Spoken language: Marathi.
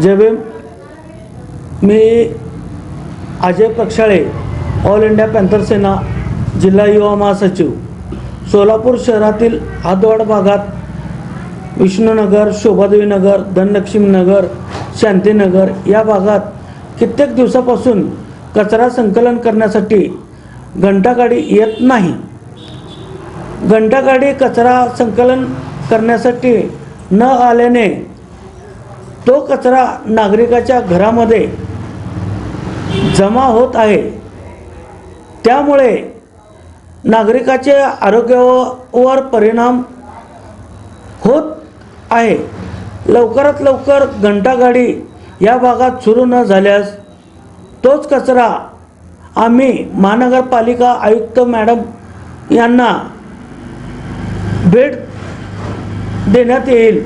ज्यावेळी मी Ajay Prakshale all India panther Sena जिल्हा युवा महासचिव सोलापूर शहरातील हातवाड भागात विष्णूनगर शोभादेवीनगर धनलक्ष्मीनगर शांतीनगर या भागात कित्येक दिवसापासून कचरा संकलन करण्यासाठी घंटागाडी येत नाही. घंटागाडी कचरा संकलन करण्यासाठी न आल्याने तो कचरा नागरिकाच्या घरामध्ये जमा होत आहे. त्यामुळे नागरिकाच्या आरोग्यावर परिणाम होत आहे. लवकरात लवकर घंटागाडी या भागात सुरू न झाल्यास तोच कचरा आम्ही महानगरपालिका आयुक्त मॅडम यांना भेट देण्यात येईल.